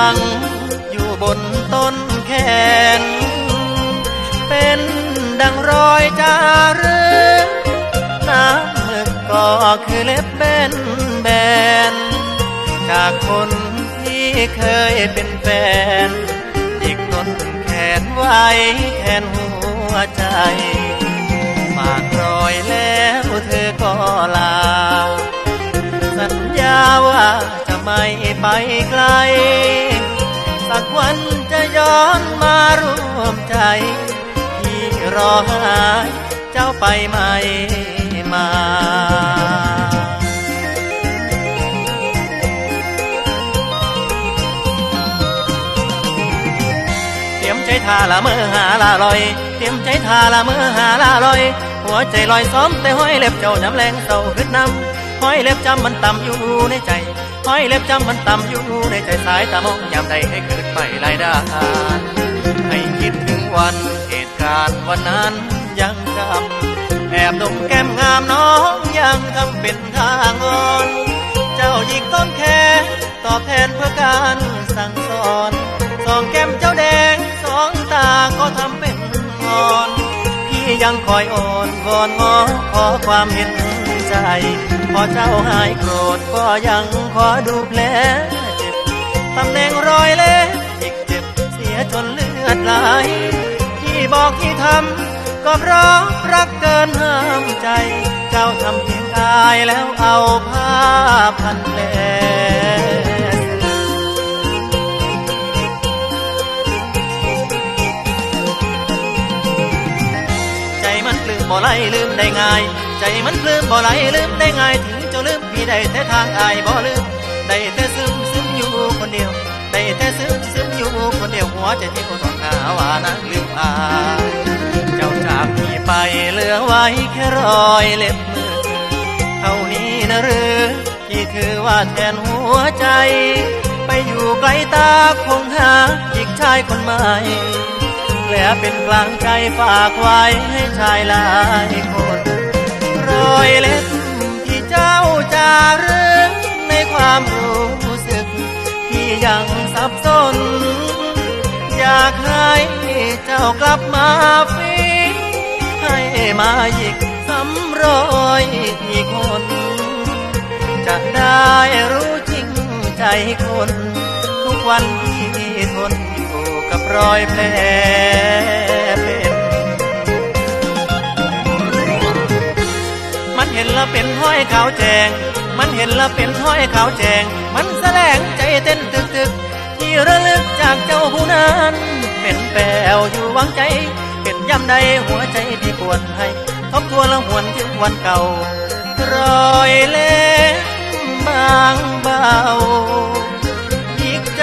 ังอยู่บนต้นแขน เป็นดังรอยจารึกน้ำมึกก็คือเล็บเป็นแบน จากคนที่เคยเป็นแฟนอีกต้นแขนไว้แทนหัวใจมากรอยแล้วเธอก็ลา สัญญาว่าจะไม่ไปไกล อนมาร่วมใจที่รอหาเจ้าไปไหมมาเตรียมใจทาละเมื่อหาละลอย เตรียมใจทาละเมื่อหาละลอย หัวใจลอยซ้อมแต่ห้อยเล็บเจ้าน้ำแรงเศร้าขึ้นน้ำห้อยเล็บจำมันต่ำอยู่ในใจ ห้อยเล็บจำมันต่ำอยู่ในใจสายตามองยามใดให้เกิดไปลายดาให้คิดถึงวันเหตุการณ์วันนั้นยังจำแอบดมแก้มงามน้องยังทำเป็นทางอ่อน เจ้าหญิงต้นแขนตอบแทนเพื่อการสั่งสอนสองแก้มเจ้าแดงสองตาก็ทำเป็นงอน พี่ยังคอยอ่อนวอนงอขอความเห็นใจ พอเจ้าหายโกรธก็ยังขอดูแผลเจ็บตำแหน่งรอยเล็บอีกเจ็บเสียจนเลือดไหลที่บอกที่ทำก็เพราะรักเกินห้ามใจ เจ้าทำเพียงอายแล้วเอาผ้าพันแผลใจมันลืมบ่ไหลลืมได้ง่าย ใจมันปลื้มบ่ไหลลืมได้ง่ายถึงจะลืมพี่ได้แต่ทางอายบ่ลืมได้แต่ซึมซึมอยู่คนเดียวได้แต่ซึมซึมอยู่คนเดียวหัวใจที่เขาสองหาว่านักลืมอายเจ้าจากพี่ไปเหลือไว้แค่รอยเล็บมือเท่านี้นะหรือที่ถือว่าแทนหัวใจ ไปอยู่ไกลตาคงหาอีกชายคนใหม่และเป็นกลางใจฝากไว้ให้ชายหลายคน อยเล็บที่เจ้าจารึกในความรู้สึก ที่ยังสับสน อยากให้เจ้ากลับมาฟีให้มาอีกซ้ำรอยอีกคน จะได้รู้จริงใจคน ทุกวันที่ทนอยู่กับรอยแผล เห็นแล้วเป็นห้อยขาวแจง มันเห็นแล้วเป็นห้อยขาวแจง มันแสดงใจเต้นตึกตึกที่ระลึกจากเจ้าผู้นั้น เป็นแปลวอยู่วังใจ เป็นย่ำใดหัวใจพี่ปวดให้ทบทวนล้วหวนถึงวันเก่ารอยเล็บบางเบายิกใจ